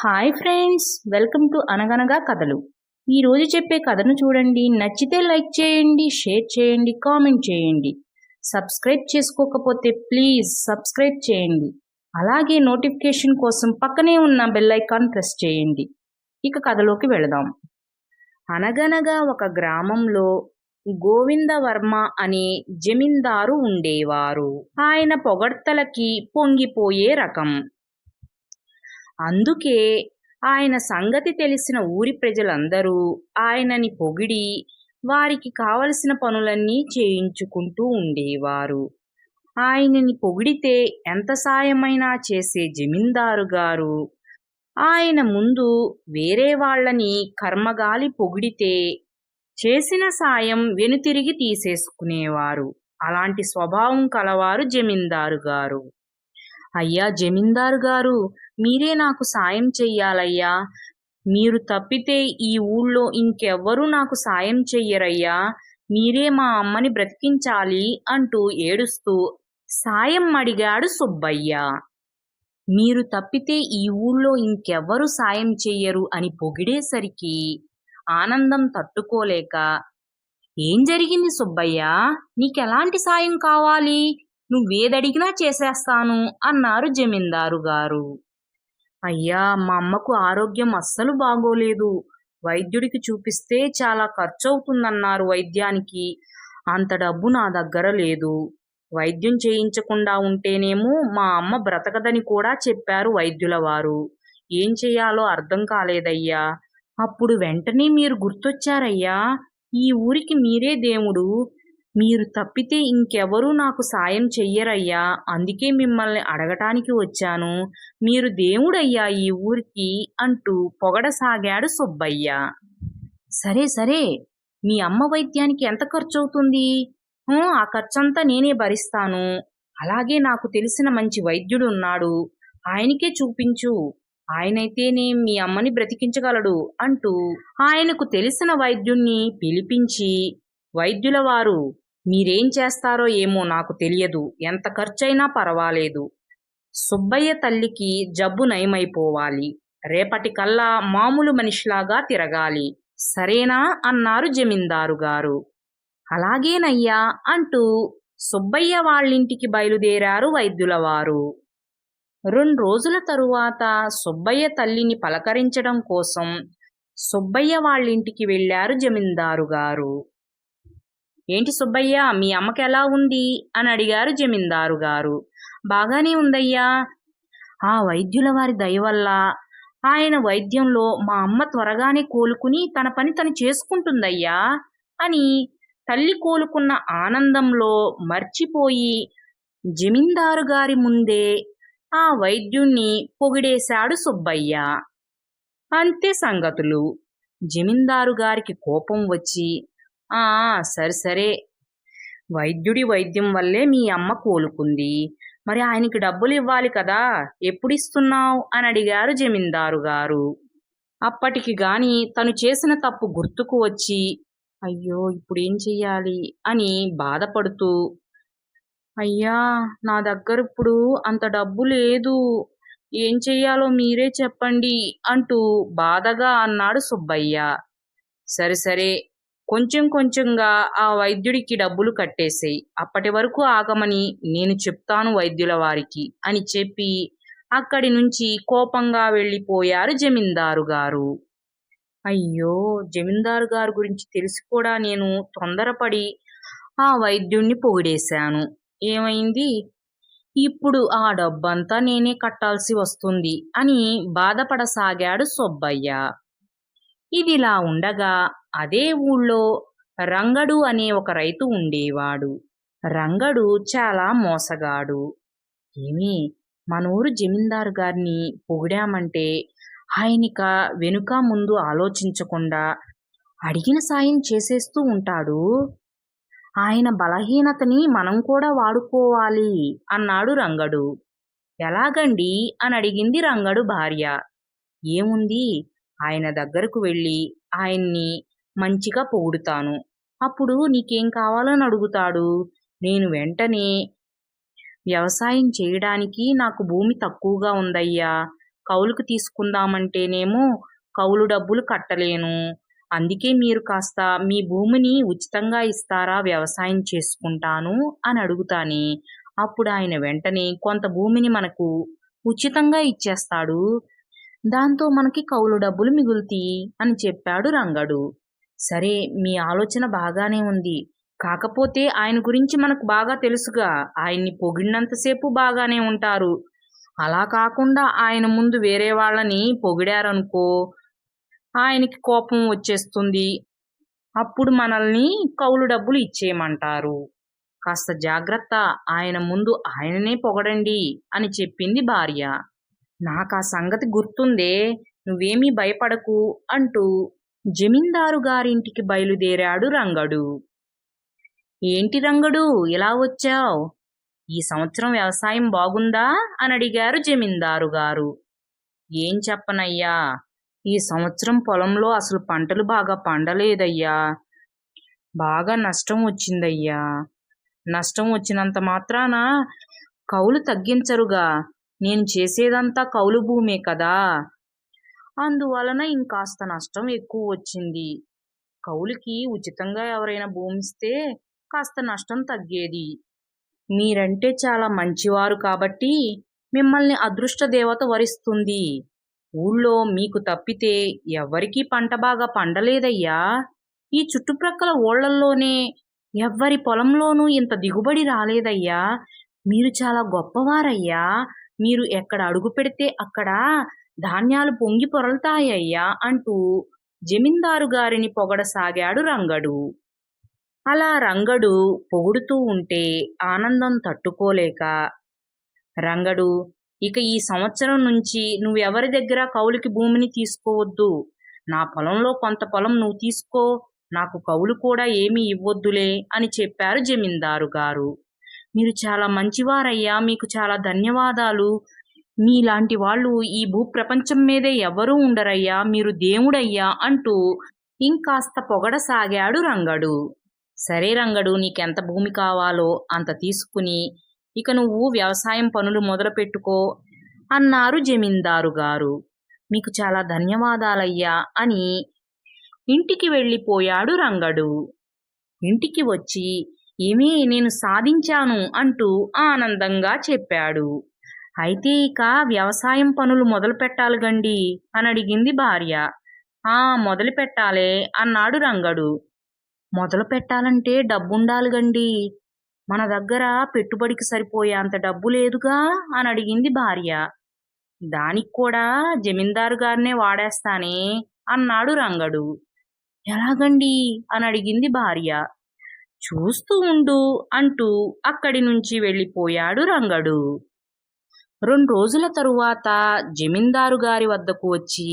Hi friends welcome to అనగనగా కథలు ఈరోజు చెప్పే కథను చూడండి. నచ్చితే లైక్ చేయండి షేర్ చేయండి కామెంట్ చేయండి. సబ్స్క్రైబ్ చేసుకోకపోతే ప్లీజ్ సబ్స్క్రైబ్ చేయండి. అలాగే నోటిఫికేషన్ కోసం పక్కనే ఉన్న బెల్ ఐకాన్ ప్రెస్ చేయండి. ఇక కథలోకి వెళదాం. అనగనగా ఒక గ్రామంలో గోవిందవర్మ అనే జమీందారు ఉండేవారు. ఆయన పొగడ్తలకి పొంగిపోయే రకం. అందుకే ఆయన సంగతి తెలిసిన ఊరి ప్రజలందరూ ఆయనని పొగిడి వారికి కావలసిన పనులన్నీ చేయించుకుంటూ ఉండేవారు. ఆయనని పొగిడితే ఎంత సాయమైనా చేసే జమీందారు గారు ఆయన ముందు వేరే వాళ్ళని కర్మగాలి పొగిడితే చేసిన సాయం వెనుతిరిగి తీసేసుకునేవారు. అలాంటి స్వభావం కలవారు జమీందారు గారు అయ్యా జమీందారు గారు మీరే నాకు సాయం చెయ్యాలయ్యా. మీరు తప్పితే ఈ ఊళ్ళో ఇంకెవ్వరూ నాకు సాయం చెయ్యరయ్యా. మీరే మా అమ్మని బ్రతికించాలి అంటూ ఏడుస్తూ సాయం అడిగాడు సుబ్బయ్య. మీరు తప్పితే ఈ ఊళ్ళో ఇంకెవ్వరు సాయం చెయ్యరు అని పొగిడేసరికి ఆనందం తట్టుకోలేక ఏం జరిగింది సుబ్బయ్య? నీకెలాంటి సాయం కావాలి? నువ్వేదడిగినా చేసేస్తాను అన్నారు జమీందారు గారు. అయ్యా మా అమ్మకు ఆరోగ్యం అస్సలు బాగోలేదు. వైద్యుడికి చూపిస్తే చాలా ఖర్చవుతుందన్నారు వైద్యానికి. అంత డబ్బు నా దగ్గర లేదు. వైద్యం చేయించకుండా ఉంటేనేమో మా అమ్మ బ్రతకదని కూడా చెప్పారు వైద్యుల వారు. ఏం చేయాలో అర్థం కాలేదయ్యా. అప్పుడు వెంటనే మీరు గుర్తొచ్చారయ్యా. ఈ ఊరికి మీరే దేవుడు. మీరు తప్పితే ఇంకెవరూ నాకు సాయం చెయ్యరయ్యా. అందుకే మిమ్మల్ని అడగటానికి వచ్చాను. మీరు దేవుడయ్యా ఈ ఊరికి అంటూ పొగడసాగాడు సుబ్బయ్య. సరే సరే. మీ అమ్మ వైద్యానికి ఎంత ఖర్చు అవుతుంది ఆ ఖర్చంతా నేనే భరిస్తాను. అలాగే నాకు తెలిసిన మంచి వైద్యుడు ఉన్నాడు ఆయనకే చూపించు. ఆయనైతేనే మీ అమ్మని బ్రతికించగలడు అంటూ ఆయనకు తెలిసిన వైద్యుణ్ణి పిలిపించి వైద్యుల వారు మీరేం చేస్తారో ఏమో నాకు తెలియదు. ఎంత ఖర్చైనా పర్వాలేదు. సుబ్బయ్య తల్లికి జబ్బు నయమైపోవాలి. రేపటికల్లా మామూలు మనిషిలాగా తిరగాలి. సరేనా? అన్నారు జమీందారు గారు. అలాగేనయ్యా అంటూ సుబ్బయ్య వాళ్ళింటికి బయలుదేరారు వైద్యుల వారు రెండు రోజుల తరువాత సుబ్బయ్య తల్లిని పలకరించడం కోసం సుబ్బయ్య వాళ్ళింటికి వెళ్ళారు జమీందారు గారు. ఏంటి సుబ్బయ్య మీ అమ్మకి ఎలా ఉంది? అని అడిగారు జమీందారు గారు. బాగానే ఉందయ్యా. ఆ వైద్యుల వారి దయ వల్ల ఆయన వైద్యంలో మా అమ్మ త్వరగానే కోలుకుని తన పని తను చేసుకుంటుందయ్యా అని తల్లి కోలుకున్న ఆనందంలో మర్చిపోయి జమీందారు గారి ముందే ఆ వైద్యుణ్ణి పొగిడేశాడు సుబ్బయ్య. అంతే సంగతులు. జమీందారు గారికి కోపం వచ్చి ఆ సరే సరే. వైద్యుడి వైద్యం వల్లే మీ అమ్మ కోలుకుంది. మరి ఆయనకి డబ్బులు ఇవ్వాలి కదా ఎప్పుడు ఇస్తున్నావు అని అడిగారు జమీందారు గారు. అప్పటికి గాని తను చేసిన తప్పు గుర్తుకు వచ్చి అయ్యో ఇప్పుడు ఏం చెయ్యాలి అని బాధపడుతూ అయ్యా నా దగ్గర ఇప్పుడు అంత డబ్బు లేదు. ఏం చెయ్యాలో మీరే చెప్పండి అంటూ బాధగా అన్నాడు సుబ్బయ్య. సరే సరే. కొంచెం కొంచెంగా ఆ వైద్యుడికి డబ్బులు కట్టేసేయి. అప్పటి వరకు ఆగమని నేను చెప్తాను వైద్యుల వారికి అని చెప్పి అక్కడి నుంచి కోపంగా వెళ్ళిపోయారు జమీందారు గారు. అయ్యో! జమీందారు గారి గురించి తెలిసి కూడా నేను తొందరపడి ఆ వైద్యుణ్ణి పొగిడేశాను. ఏమైంది? ఇప్పుడు ఆ డబ్బంతా నేనే కట్టాల్సి వస్తుంది అని బాధపడసాగాడు సుబ్బయ్య. ఇదిలా ఉండగా అదే ఊళ్ళో రంగడు అనే ఒక రైతు ఉండేవాడు. రంగడు చాలా మోసగాడు. ఏమి? మన ఊరు జమీందారు గారిని పొగిడామంటే ఆయనిక వెనుక ముందు ఆలోచించకుండా అడిగిన సాయం చేసేస్తూ ఉంటాడు. ఆయన బలహీనతని మనం కూడా వాడుకోవాలి అన్నాడు రంగడు. ఎలాగండి? అని అడిగింది రంగడు భార్య. ఏముంది? ఆయన దగ్గరకు వెళ్ళి ఆయన్ని మంచిగా పొగుడుతాను. అప్పుడు నీకేం కావాలని అడుగుతాడు? నేను వెంటనే వ్యవసాయం చేయడానికి నాకు భూమి తక్కువగా ఉందయ్యా. కౌలుకు తీసుకుందామంటేనేమో కౌలు డబ్బులు కట్టలేను. అందుకే మీరు కాస్త మీ భూమిని ఉచితంగా ఇస్తారా? వ్యవసాయం చేసుకుంటాను అని అడుగుతానే. అప్పుడు ఆయన వెంటనే కొంత భూమిని మనకు ఉచితంగా ఇచ్చేస్తాడు. దాంతో మనకి కౌలు డబ్బులు మిగులుతాయి అని చెప్పాడు రంగడు. సరే మీ ఆలోచన బాగానే ఉంది. కాకపోతే ఆయన గురించి మనకు బాగా తెలుసుగా. ఆయన్ని పొగిడినంతసేపు బాగానే ఉంటారు. అలా కాకుండా ఆయన ముందు వేరే వాళ్ళని పొగిడారనుకో ఆయనకి కోపం వచ్చేస్తుంది. అప్పుడు మనల్ని కౌలు డబ్బులు ఇచ్చేయమంటారు. కాస్త జాగ్రత్త. ఆయన ముందు ఆయననే పొగడండి అని చెప్పింది భార్య. నాకు ఆ సంగతి గుర్తుందే నువ్వేమీ భయపడకు అంటూ జమీందారు గారింటికి బయలుదేరాడు రంగడు. ఏంటి రంగడు ఇలా వచ్చావు? ఈ సంవత్సరం వ్యవసాయం బాగుందా? అని అడిగారు జమీందారు గారు. ఏం చెప్పనయ్యా ఈ సంవత్సరం పొలంలో అసలు పంటలు బాగా పండలేదయ్యా. బాగా నష్టం వచ్చిందయ్యా. నష్టం వచ్చినంత మాత్రాన కౌలు తగ్గించరుగా. నేను చేసేదంతా కౌలు భూమే కదా. అందువలన ఇంకాస్త నష్టం ఎక్కువ వచ్చింది. కౌలుకి ఉచితంగా ఎవరైనా భూమిస్తే కాస్త నష్టం తగ్గేది. మీరంటే చాలా మంచివారు కాబట్టి మిమ్మల్ని అదృష్ట దేవత వరిస్తుంది. ఊళ్ళో మీకు తప్పితే ఎవ్వరికీ పంట బాగా పండలేదయ్యా. ఈ చుట్టుప్రక్కల ఊళ్ళల్లోనే ఎవ్వరి పొలంలోనూ ఇంత దిగుబడి రాలేదయ్యా. మీరు చాలా గొప్పవారయ్యా. మీరు ఎక్కడ అడుగు పెడితే అక్కడ ధాన్యాలు పొంగి పొరలుతాయ్యా అంటూ జమీందారు గారిని పొగడసాగాడు రంగడు. అలా రంగడు పొగుడుతూ ఉంటే ఆనందం తట్టుకోలేక రంగడు ఇక ఈ సంవత్సరం నుంచి నువ్వెవరి దగ్గర కౌలుకి భూమిని తీసుకోవద్దు? నా పొలంలో కొంత పొలం నువ్వు తీసుకో నాకు కౌలు కూడా ఏమీ ఇవ్వొద్దులే అని చెప్పారు జమీందారు గారు. మీరు చాలా మంచివారయ్యా మీకు చాలా ధన్యవాదాలు. మీలాంటి వాళ్ళు ఈ భూప్రపంచం మీదే ఎవరూ ఉండరయ్యా మీరు దేవుడయ్యా అంటూ ఇంకాస్త పొగడసాగాడు రంగడు. సరే రంగడు నీకెంత భూమి కావాలో అంత తీసుకుని ఇక నువ్వు వ్యవసాయం పనులు మొదలు పెట్టుకో అన్నారు జమీందారు గారు. మీకు చాలా ధన్యవాదాలయ్యా అని ఇంటికి వెళ్ళిపోయాడు రంగడు. ఇంటికి వచ్చి ఏమీ నేను సాధించాను అంటూ ఆనందంగా చెప్పాడు. అయితే ఇక వ్యవసాయం పనులు మొదలు పెట్టాలి గండి అని అడిగింది భార్య. ఆ మొదలు పెట్టాలే అన్నాడు రంగడు. మొదలు పెట్టాలంటే డబ్బుండాలి గండి. మన దగ్గర పెట్టుబడికి సరిపోయేంత డబ్బు లేదుగా అని అడిగింది భార్య. దానికి కూడా జమీందారు గారినే వాడేస్తానే అన్నాడు రంగడు. ఎలాగండి అని అడిగింది భార్య. చూస్తూ ఉండు అంటూ అక్కడి నుంచి వెళ్ళిపోయాడు రంగడు. రెండు రోజుల తరువాత జమీందారు గారి వద్దకు వచ్చి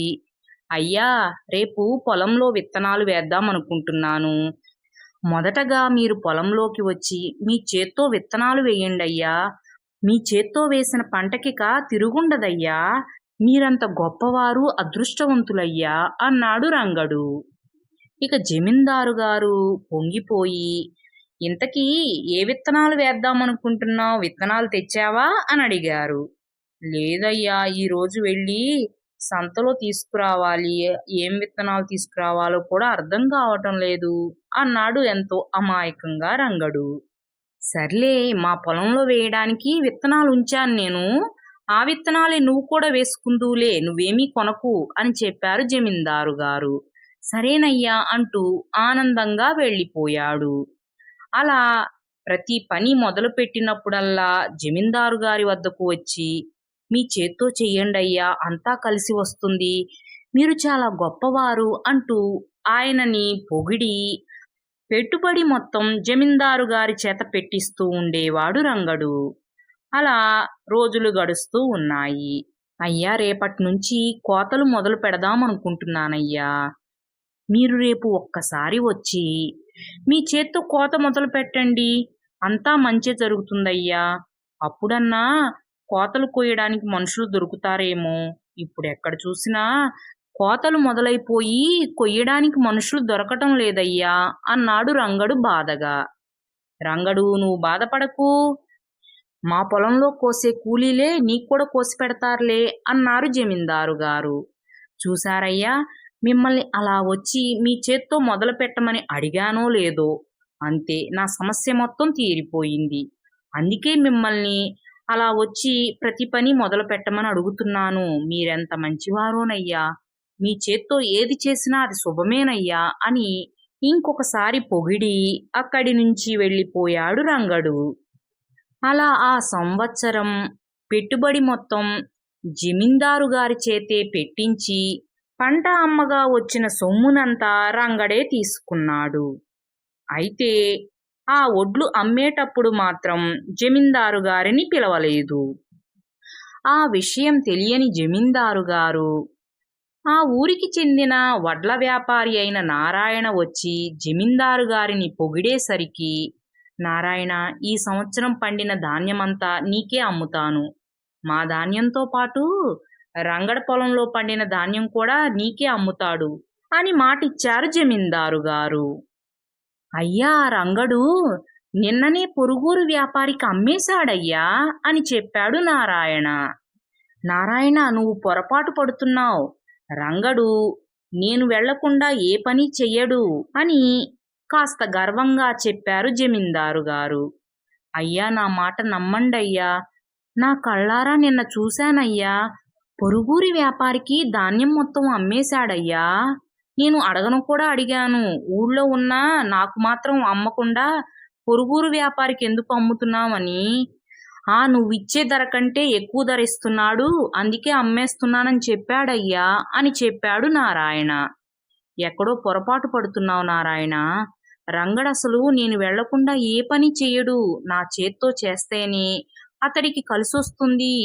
అయ్యా రేపు పొలంలో విత్తనాలు వేద్దాం అనుకుంటున్నాను. మొదటగా మీరు పొలంలోకి వచ్చి మీ చేత్తో విత్తనాలు వేయండి అయ్యా. మీ చేత్తో వేసిన పంటకిక తిరుగుండదయ్యా. మీరంత గొప్పవారు అదృష్టవంతులయ్యా అన్నాడు రంగడు. ఇక జమీందారు గారు పొంగిపోయి ఇంతకీ ఏ విత్తనాలు వేద్దామనుకుంటున్నావు? విత్తనాలు తెచ్చావా? అని అడిగారు. లేదయ్యా ఈరోజు వెళ్ళి సంతలో తీసుకురావాలి. ఏం విత్తనాలు తీసుకురావాలో కూడా అర్థం కావటం లేదు అన్నాడు ఎంతో అమాయకంగా రంగడు. సర్లే మా పొలంలో వేయడానికి విత్తనాలు ఉంచాను నేను. ఆ విత్తనాలే నువ్వు కూడా వేసుకుందువులే. నువ్వేమీ కొనకు అని చెప్పారు జమీందారు గారు. సరేనయ్యా అంటూ ఆనందంగా వెళ్ళిపోయాడు. అలా ప్రతి పని మొదలు పెట్టినప్పుడల్లా జమీందారు గారి వద్దకు వచ్చి మీ చేత్తో చెయ్యండి అయ్యా అంతా కలిసి వస్తుంది. మీరు చాలా గొప్పవారు అంటూ ఆయనని పొగిడి పెట్టుబడి మొత్తం జమీందారు గారి చేత పెట్టిస్తూ ఉండేవాడు రంగడు. అలా రోజులు గడుస్తూ ఉన్నాయి. అయ్యా రేపటి నుంచి కోతలు మొదలు పెడదాం అనుకుంటున్నానయ్యా మీరు రేపు ఒక్కసారి వచ్చి మీ చేత్తో కోత మొదలు పెట్టండి. అంతా మంచి జరుగుతుందయ్యా. అప్పుడన్నా కోతలు కోయడానికి మనుషులు దొరుకుతారేమో. ఇప్పుడు ఎక్కడ చూసినా కోతలు మొదలైపోయి కొయ్యడానికి మనుషులు దొరకటం లేదయ్యా అన్నాడు రంగడు బాధగా. రంగడు నువ్వు బాధపడకు. మా పొలంలో కోసే కూలీలే నీకు కూడా కోసి పెడతారులే అన్నారు జమీందారు గారు. చూసారయ్యా మిమ్మల్ని అలా వచ్చి మీ చేత్తో మొదలు పెట్టమని అడిగానో లేదో అంతే నా సమస్య మొత్తం తీరిపోయింది. అందుకే మిమ్మల్ని అలా వచ్చి ప్రతి పని మొదలు పెట్టమని అడుగుతున్నాను. మీరెంత మంచివారోనయ్యా? మీ చేత్తో ఏది చేసినా అది శుభమేనయ్యా? అని ఇంకొకసారి పొగిడి అక్కడి నుంచి వెళ్ళిపోయాడు రంగడు. అలా ఆ సంవత్సరం పెట్టుబడి మొత్తం జమీందారు గారి చేతే పెట్టించి పంట అమ్మగా వచ్చిన సొమ్మునంతా రంగడే తీసుకున్నాడు. అయితే ఆ ఒడ్లు అమ్మేటప్పుడు మాత్రం జమీందారు గారిని పిలవలేదు. ఆ విషయం తెలియని జమీందారు గారు ఆ ఊరికి చెందిన వడ్ల వ్యాపారి అయిన నారాయణ వచ్చి జమీందారు గారిని పొగిడేసరికి నారాయణ ఈ సంవత్సరం పండిన ధాన్యమంతా నీకే అమ్ముతాను. మా ధాన్యంతో పాటు రంగడ పొలంలో పండిన ధాన్యం కూడా నీకే అమ్ముతాడు అని మాటిచ్చారు జమీందారు గారు. అయ్యా రంగడు నిన్ననే పొరుగురు వ్యాపారికి అమ్మేశాడయ్యా అని చెప్పాడు నారాయణ. నారాయణ నువ్వు పొరపాటు పడుతున్నావు. రంగడు నేను వెళ్ళకుండా ఏ పని చెయ్యడు అని కాస్త గర్వంగా చెప్పారు జమీందారు గారు. అయ్యా నా మాట నమ్మండయ్యా. నా కళ్ళారా నిన్న చూశానయ్యా. పొరుగురి వ్యాపారికి ధాన్యం మొత్తం అమ్మేశాడయ్యా. నేను అడగను కూడా అడిగాను. ఊళ్ళో ఉన్నా నాకు మాత్రం అమ్మకుండా పొరుగురు వ్యాపారికి ఎందుకు అమ్ముతున్నామని ఆ నువ్విచ్చే ధర కంటే ఎక్కువ ధర ఇస్తున్నాడు. అందుకే అమ్మేస్తున్నానని చెప్పాడయ్యా అని చెప్పాడు నారాయణ. ఎక్కడో పొరపాటు పడుతున్నావు నారాయణ. రంగడసలు నేను వెళ్ళకుండా ఏ పని చేయడు. నా చేత్తో చేస్తేనే అతడికి కలిసొస్తుంది.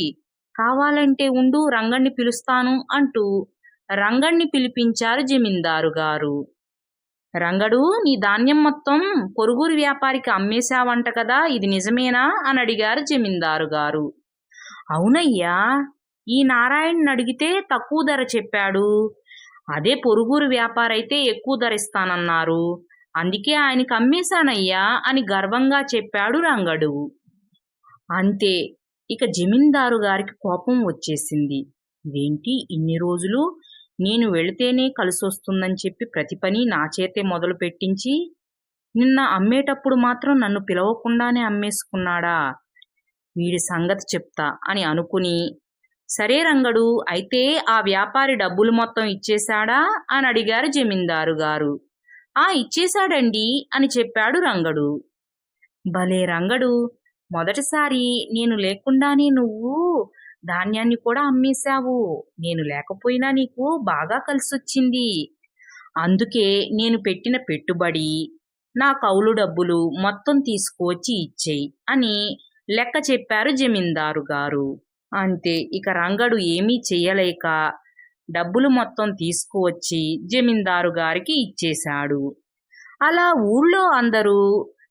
కావాలంటే ఉండు రంగణ్ణి పిలుస్తాను అంటూ రంగణ్ణి పిలిపించారు జమీందారు గారు. రంగడు నీ ధాన్యం మొత్తం పొరుగురు వ్యాపారికి అమ్మేశావంట కదా ఇది నిజమేనా అని అడిగారు జమీందారు గారు. అవునయ్యా ఈ నారాయణ్ అడిగితే తక్కువ ధర చెప్పాడు. అదే పొరుగురు వ్యాపారైతే ఎక్కువ ధర ఇస్తానన్నారు. అందుకే ఆయనకి అమ్మేశానయ్యా అని గర్వంగా చెప్పాడు రంగడు. అంతే ఇక జమీందారు గారికి కోపం వచ్చేసింది. ఇదేంటి? ఇన్ని రోజులు నేను వెళితేనే కలిసొస్తుందని చెప్పి ప్రతి పని నా చేతే మొదలు పెట్టించి నిన్న అమ్మేటప్పుడు మాత్రం నన్ను పిలవకుండానే అమ్మేసుకున్నాడా? వీడి సంగతి చెప్తా అని అనుకుని సరే రంగడు అయితే ఆ వ్యాపారి డబ్బులు మొత్తం ఇచ్చేశాడా అని అడిగారు జమీందారు గారు. ఆ ఇచ్చేశాడండి అని చెప్పాడు రంగడు. భలే రంగడు మొదటిసారి నేను లేకుండానే నువ్వు ధాన్యాన్ని కూడా అమ్మేశావు. నేను లేకపోయినా నీకు బాగా కలిసొచ్చింది. అందుకే నేను పెట్టిన పెట్టుబడి నా కౌలు డబ్బులు మొత్తం తీసుకువచ్చి ఇచ్చేయి అని లెక్క చెప్పారు జమీందారు గారు. అంతే ఇక రంగడు ఏమీ చెయ్యలేక డబ్బులు మొత్తం తీసుకువచ్చి జమీందారు గారికి ఇచ్చేశాడు. అలా ఊళ్ళో అందరూ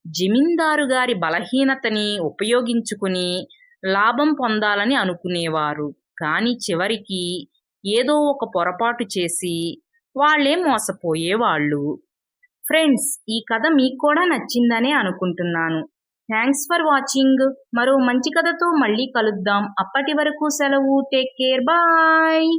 జమీందారు గారి బలహీనతని ఉపయోగించుకుని లాభం పొందాలని అనుకునేవారు. కానీ చివరికి ఏదో ఒక పొరపాటు చేసి వాళ్ళే మోసపోయేవాళ్ళు. ఫ్రెండ్స్ ఈ కథ మీకు కూడా నచ్చిందనే అనుకుంటున్నాను. Thanks for watching. మరో మంచి కథతో మళ్ళీ కలుద్దాం. అప్పటి వరకు సెలవు. Take care. బాయ్.